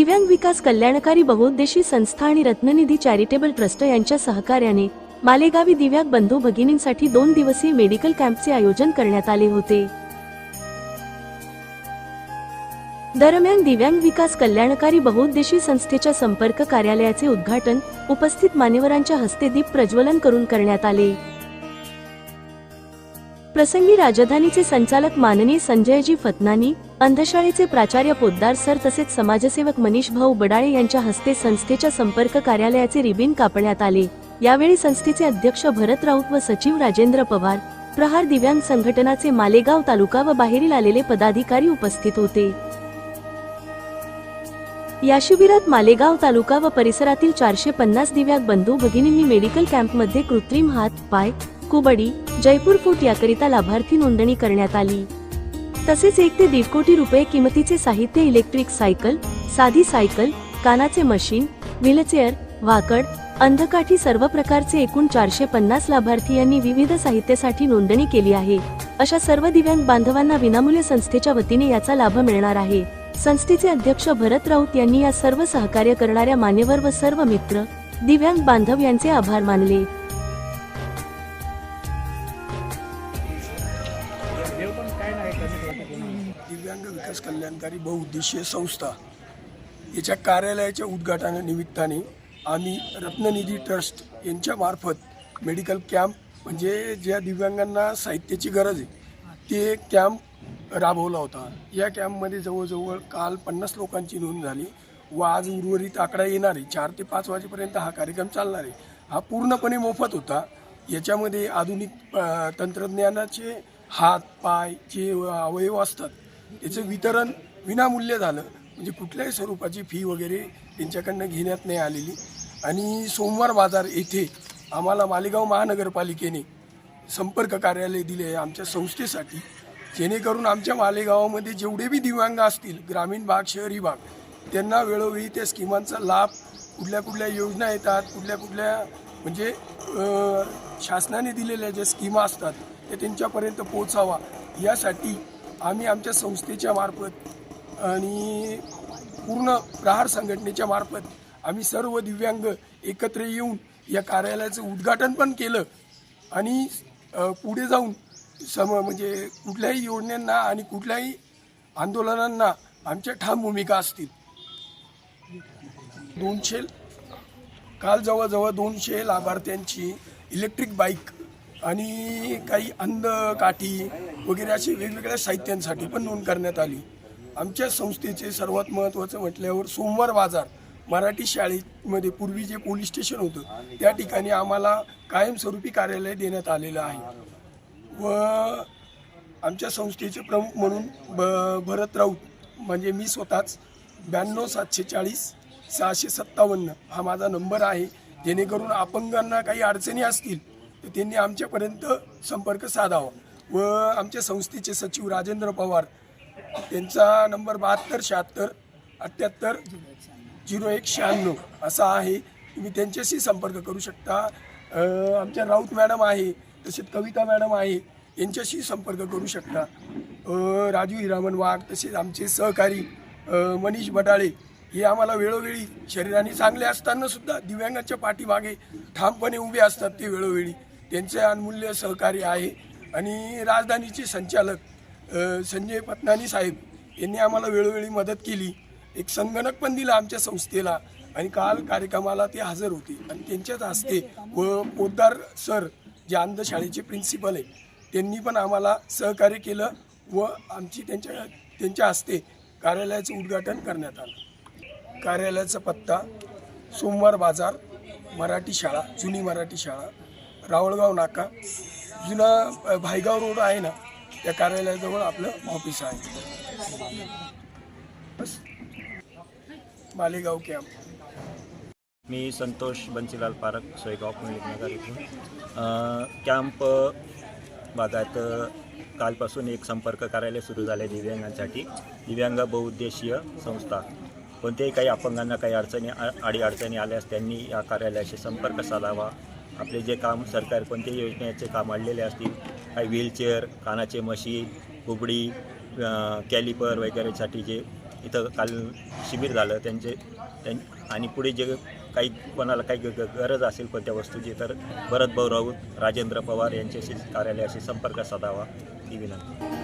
दिव्यांग विकास कल्याणकारी बहुउद्देशी संस्था आणि रत्ननिधी चॅरिटेबल ट्रस्ट यांच्या सहकार्याने मालेगावी दिव्यांग बंधू भगिनींसाठी दोन दिवसीय मेडिकल कॅम्पचे आयोजन करण्यात आले होते. दरम्यान दिव्यांग विकास कल्याणकारी बहुउद्देशी संस्थेच्या संपर्क कार्यालयाचे उद्घाटन उपस्थित मान्यवरांच्या हस्ते दीप प्रज्वलन करून करण्यात आले. प्रसंगी राजधानीचे संचालक माननीय संजयजी फतनानी अंधशाळेचे प्राचार्य पोद्दार सर तसेच समाजसेवक मनीष भाऊ बडाळे यांच्या हस्ते संस्थेच्या संपर्क कार्यालयाचे रिबीन कापण्यात आले. यावेळी संस्थेचे अध्यक्ष भरत राऊत व सचिव राजेंद्र पवार प्रहार दिव्यांग संघटनाचे मालेगाव तालुका व बाहेरील आलेले पदाधिकारी उपस्थित होते. या शिबिरात मालेगाव तालुका व परिसरातील चारशे पन्नास दिव्यांग बंधू भगिनींनी मेडिकल कॅम्पमध्ये कृत्रिम हात पाय कुबडी जयपूर फूट याकरिता लाभार्थी नोंदणी करण्यात आली. तसेच एक ते दीड कोटी रुपये किमतीचे साहित्य इलेक्ट्रिक सायकल साधी सायकल कानाचे मशीन व्हीलचेअर वाकड अंधकाठी सर्व प्रकारचे एकूण चारशे पन्नास लाभार्थी यांनी विविध साहित्यासाठी नोंदणी केली आहे. अशा सर्व दिव्यांग बांधवांना विनामूल्य संस्थेच्या वतीने याचा लाभ मिळणार आहे. संस्थेचे अध्यक्ष भरत राऊत यांनी या सर्व सहकार्य करणाऱ्या मान्यवर व सर्व मित्र दिव्यांग बांधव यांचे आभार मानले. दिव्यांग विकास कल्याणकारी बहुउद्देशीय संस्था. याच्या कार्यालयाच्या उद्घाटनानिमित्ताने आम्ही रत्ननिधी ट्रस्ट यांच्यामार्फत मेडिकल कॅम्प म्हणजे ज्या दिव्यांगांना साहित्याची गरज आहे ते कॅम्प राबवला होता. या कॅम्पमध्ये जवळजवळ काल पन्नास लोकांची नोंद झाली व आज उर्वरित आकडा येणार आहे. चार ते पाच वाजेपर्यंत हा कार्यक्रम चालणार आहे. हा पूर्णपणे मोफत होता. याच्यामध्ये आधुनिक तंत्रज्ञानाचे हात पाय जे अवयव असतात त्याचं वितरण विनामूल्य झालं. म्हणजे कुठल्याही स्वरूपाची फी वगैरे त्यांच्याकडनं घेण्यात नाही आलेली. आणि सोमवार बाजार येथे आम्हाला मालेगाव महानगरपालिकेने संपर्क कार्यालय दिले आहे आमच्या संस्थेसाठी. जेणेकरून आमच्या मालेगावामध्ये जेवढे बी दिव्यांग असतील ग्रामीण भाग शहरी भाग त्यांना वेळोवेळी त्या स्कीमांचा लाभ कुठल्या कुठल्या योजना येतात कुठल्या कुठल्या म्हणजे शासनाने दिलेल्या ज्या स्कीमा असतात ते त्यांच्यापर्यंत पोचावा यासाठी आम्ही आमच्या संस्थेच्या मार्फत आणि पूर्ण प्रहार संघटनेच्या मार्फत आम्ही सर्व दिव्यांग एकत्र येऊन या कार्यालयाचं उद्घाटन पण केलं. आणि पुढे जाऊन सम म्हणजे कुठल्याही योजनांना आणि कुठल्याही आंदोलनांना आमच्या ठाम भूमिका असतील. दोनशे काल जवळजवळ दोनशे लाभार्थ्यांची इलेक्ट्रिक बाईक आणि काही अंध काठी वगैरे अशी वेगवेगळ्या साहित्यांसाठी पण नोंद करण्यात आली. आमच्या संस्थेचे सर्वात महत्त्वाचं म्हटल्यावर सोमवार बाजार मराठी शाळेमध्ये पूर्वी जे पोलीस स्टेशन होतं त्या ठिकाणी आम्हाला कायमस्वरूपी कार्यालय देण्यात आलेलं आहे. व आमच्या संस्थेचे प्रमुख म्हणून ब भरत राऊत म्हणजे मी स्वतःच ब्याण्णव सातशे चाळीस सहाशे सत्तावन्न हा माझा नंबर आहे. जेणेकरून अपंगांना काही अडचणी असतील तर त्यांनी आमच्यापर्यंत संपर्क साधावा. व आमच्या संस्थेचे सचिव राजेंद्र पवार त्यांचा नंबर बहात्तर शहात्तर अठ्ठ्याहत्तर झिरो एक शहाण्णव असा आहे. तुम्ही त्यांच्याशी संपर्क करू शकता. आमच्या राऊत मॅडम आहे तसेच कविता मॅडम आहे यांच्याशी संपर्क करू शकता. राजू हिरामन वाघ तसेच आमचे सहकारी मनीष बटाळे हे आम्हाला वेळोवेळी शरीराने चांगले असताना सुद्धा दिव्यांगाच्या पाठीमागे ठामपणे उभे असतात ते वेळोवेळी. त्यांचे अनमूल्य सहकार्य आहे. आणि राजधानीचे संचालक संजय पतनानी साहेब यांनी आम्हाला वेळोवेळी मदत केली. एक संगणक पण दिला आमच्या संस्थेला आणि काल कार्यक्रमाला ते हजर होते. आणि त्यांच्याच हस्ते व पोद्दार सर जे अंधशाळेचे प्रिन्सिपल आहे त्यांनी पण आम्हाला सहकार्य केलं व आमची त्यांच्या त्यांच्या हस्ते कार्यालयाचं उद्घाटन करण्यात आलं. कार्यालयाचा पत्ता सोमवार बाजार मराठी शाळा जुनी मराठी शाळा रावळगाव नाका जुना भाईगाव भायगाव रोड आहे ना त्या कार्यालयाजवळ आपलं ऑफिस आहे. बस. मालेगाव कॅम्प मी संतोष बंसीलाल पारक सोयगाव नगर इथून. कॅम्प भागात कालपासून एक संपर्क कार्यालय सुरू झाले दिव्यांगांसाठी. दिव्यांग बहुउद्देशीय संस्था. कोणत्याही काही अपंगांना काही अडचणी आडी अडीअडचणी आल्यास त्यांनी या कार्यालयाशी संपर्क साधावा. आपले जे काम सरकार कोणत्या योजनेचे काम आणलेले असतील काही व्हीलचेअर कानाचे मशीन कुबडी कॅलिपर वगैरेसाठी जे इथं काल शिबिर झालं त्यांचे त्यां आणि पुढे जे काही कोणाला काही गरज असेल कोणत्या वस्तूची तर भरतभाऊ राऊत राजेंद्र पवार यांच्याशी कार्यालयाशी संपर्क साधावा ही विनंती.